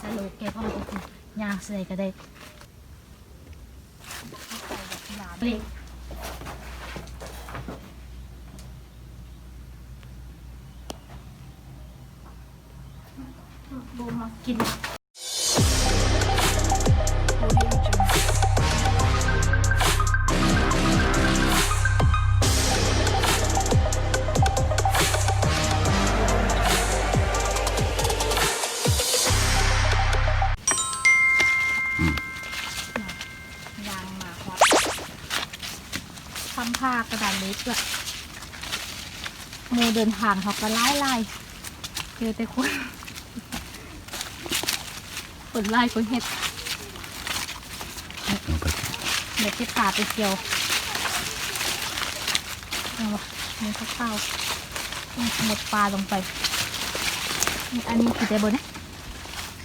สโลแกพ่อโอเคยางใส่ก็ได้เล็กบูมากิน กระดานเล็กอะโมเดินทางเขาก็ไล่ไล่เจอแต่คนคนไล่คนเห็ดลงไปเด็กที่ขาไปเกี่ยวเอาวะมีข้าวๆนี่หมดปลาลงไปนี่อันนี้คือได้บ่เนี่ย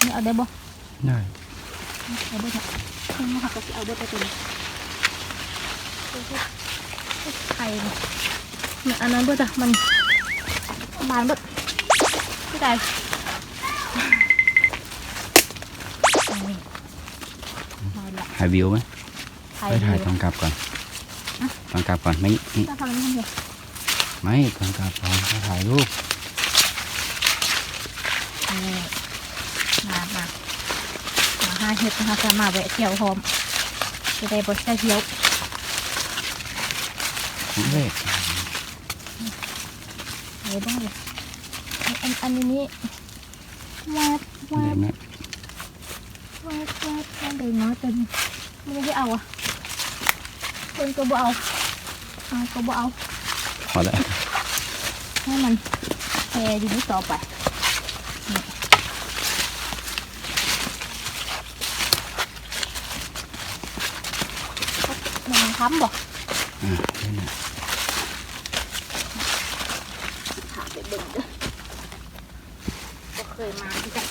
นี่เอาได้บ่ได้เอาเบิดเนี่ยขึ้นมาหักก็สิเอาเบิดไปตัวนี้ ไข่เนี่ยเนี่ยอันนั้นเบิดอะมันบานเบิดพี่ไก่นี่มาละถ่ายวิวไหมไข่ไปถ่ายเดีตวอนกลับก่อนตอนกลับก่อนไม่นี่ถ้าทำไม่ทำเดียวไม่ตอนกลับก่อนไปถ่ายรูปนี่มามามาห้าเห็ดนะคะจะมาแวะเที่ยวพร้อมจะได้บดได้เที่ยว ของเลขอะไรบ้างเลยอันอันนี้วาดวาดี๋ยดวาดวาดวาดเดินน้อยจนไม่ได้เอาอะคนก็บ่เอาเอาก็บ่เอาพอแล้วให้มันแพร่อยู่นี่ต่อไปมันค้ำบ่อ่าได้นะ ถามไปเบิ่งเด้อก็เคยมาที่กัน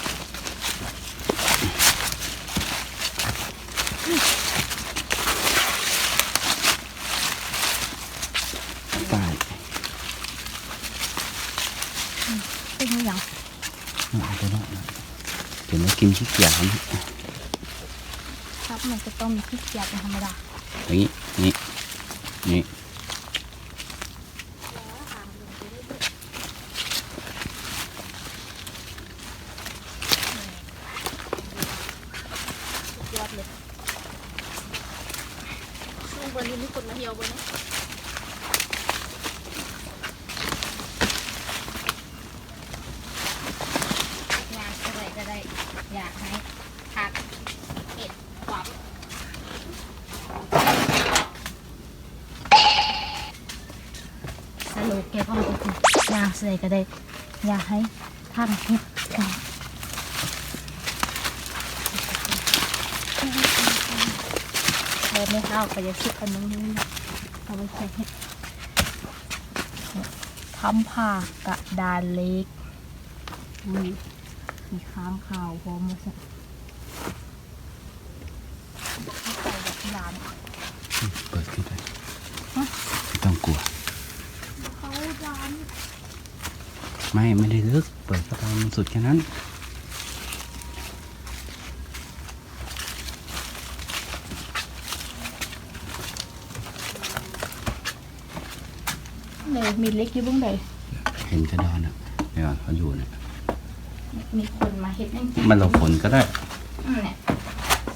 ใต้เป็นอย่างเอาไปแล้วนะเดี๋ยวมากินขี้เกียจนะครับมันจะต้องมีขี้เกียจเป็นธรรมดาอย่างนี้นี่นี่ ยอดเลย ช่วงบนนี้มีคนมาเที่ยวบนนี้อยากอะไรก็ได้ อยากให้ผักเห็ดกวับสโลแกพ่อโอ้โหอยากใส่ก็ได้ อยากให้ผักเห็ดกวับ เดิน ไม่เข้าไปจะคิดอันนู้นนี่เอาไปใช้ทำผ่ากระดานเล็กอุ้ยมีค้างข่าวพร้อมมาสักเข้านเปิดขึ้นไปไม่ต้องกลัวเขายานไม่ไม่ได้ลึก เปิดเข้าไปมันสุดแค่นั้น เลยมีเล็กอยู่เบ้างเลยเห็นกระดอนอะเดี๋ยวเขาอยู่เนี่ยมีคนมาเห็ดนั่งมันหลบฝนก็ได้อืมเนี่ย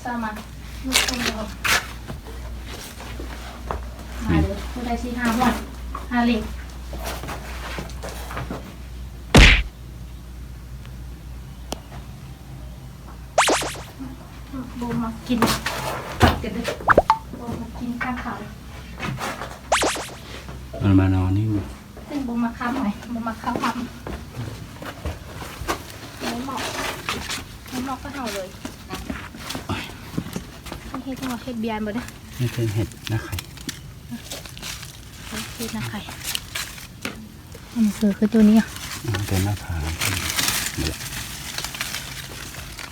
สามาลูกคนเดียวมาเลยผู้ได้ที่ห้าวันห้าเล็กโบมากินตัดกันเลยโบมากินข้าวขาว มันมานอนนี่ซึ่งโบมาค้ำหน่อยโบมาค้ำค้ำไม่เหมาะไม่เหมาะก็เห่าเลยเฮ็ดจังหวะเฮ็ดเบียนบ่เนี่ยนี่เป็นเห็ดนะไข่เฮ็ดนะใครอันนี้คือคือตัวนี้อะอ่าเป็นหน้าผา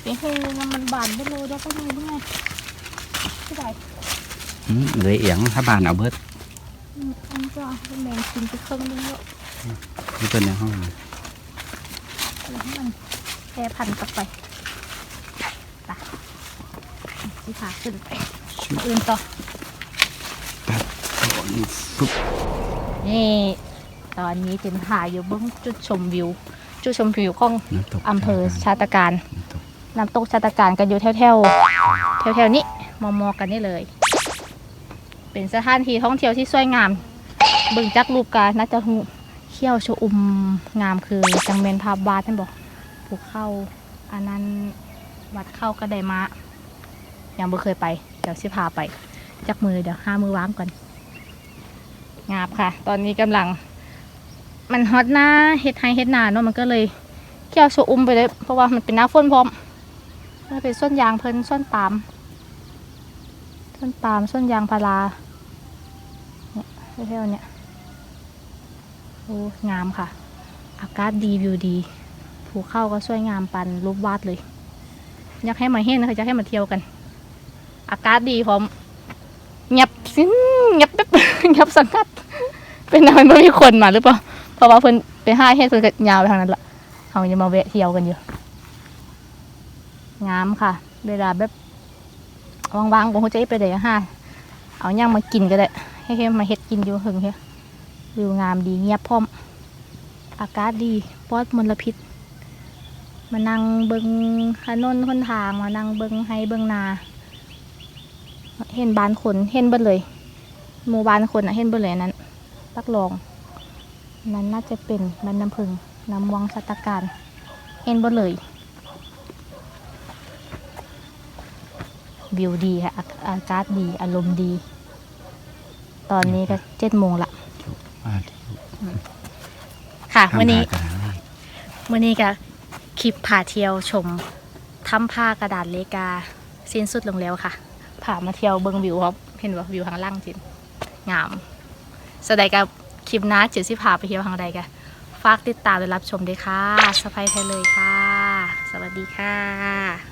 เป็นเฮงมันบานไปเลยแล้วก็มีด้วยไงที่ไหนอืมเลยเอียงถ้าบานเอาเบิด อันจะเป็นแมงกินไปครึ่งนึงแล้วนี่เป็นในห้องเลยแล้วให้มันแพร่พันธุ์กลับไปที่ขาขึ้นไปอื่นต่อตัดก่อนฟึบนี่ตอนนี้จินถ่ายอยู่เบื้องจุดชมวิว จุดชมวิวของน้ำตกอำเภอชาตการน้ำตกน้ำตกชาตการกันอยู่แถวแถวแถวแถวๆนี้มอมอๆกันนี่เลย เป็นสถานที่ท่องเที่ยวที่สวยงาม เบึงจักรูปกาน่าจะหูเขี้ยวชอุมงามคือจังเมนภาพวาดท่านบอกภูเข้าอันนั้นวัดเข้ากระไดมะยังไม่เคยไป เดี๋ยวสิพาไป จักมือเดี๋ยวห้ามือวางก่อนงามค่ะ ตอนนี้กำลัง มันฮอตหน้าเฮ็ดไฮเฮ็ดนาเนาะมันก็เลยเขี้ยวชอุมไปเลยเพราะว่ามันเป็นหน้าฝนพร้อมมันเป็นส้นยางเพิ่นส้นปาล์ม ส้นปาล์มส้นยางพาราเนี่ยเท่าเนี่ยโอ้งามค่ะ อากาศดีวิวดีภูเข้าก็สวยงามปันรูปวาดเลย อยากให้มาเห็นนะคะอยากให้มาเที่ยวกัน อากาศดีพร้อมเงียบสิ้นเงียบแบบเงียบสังกัด เป็นอะไรไม่มีคนมาหรือเปล่าเพราะว่าเพิ่นไปห้าเฮ็ดเพิ่นก็ยาวไปทางนั้นละเขาจะมาแวะเที่ยวกันอยู่งามค่ะ เวลาแบบ ว่างๆผมจะไปไหนห้าเอาย่างมากินก็ได้ให้เฮ็ดมาเฮ็ดกินอยู่หึงเฮียวิวงามดีเงียบพร้อม อากาศดีปลอดมลพิษ มานั่งเบิงถนนคนทางมานั่งเบิงให้เบิงนา เห็นบ้านคนเห็นเบิดเลยหมู่บ้านคนอะเห็นเบิดเลยนั้นตักลอง นั้นน่าจะเป็นบ้านน้ำพึงน้ำวังสัตการเห็นเบิดเลย วิวดีค่ะอาอากาศดีอารมณ์ดี ตอนนี้ก็เจ็ดโมงละมาเที่ยวค่ะข้ามวันนี้หากระดานเลยวันนี้ก็คลิปพาเที่ยวชมถ้ำผ้ากระดาษเลกาสิ้นสุดลงแล้วค่ะพามาเที่ยวเบิงวิวครับเห็นว่าวิวข้างล่างจินงามสดายกับคลิปหน้าเจ็ดสิพาไปเที่ยวทางใดกันฝากติดตามและรับชมด้วยค่ะสไปไทยเลยค่ะ สวัสดีค่ะ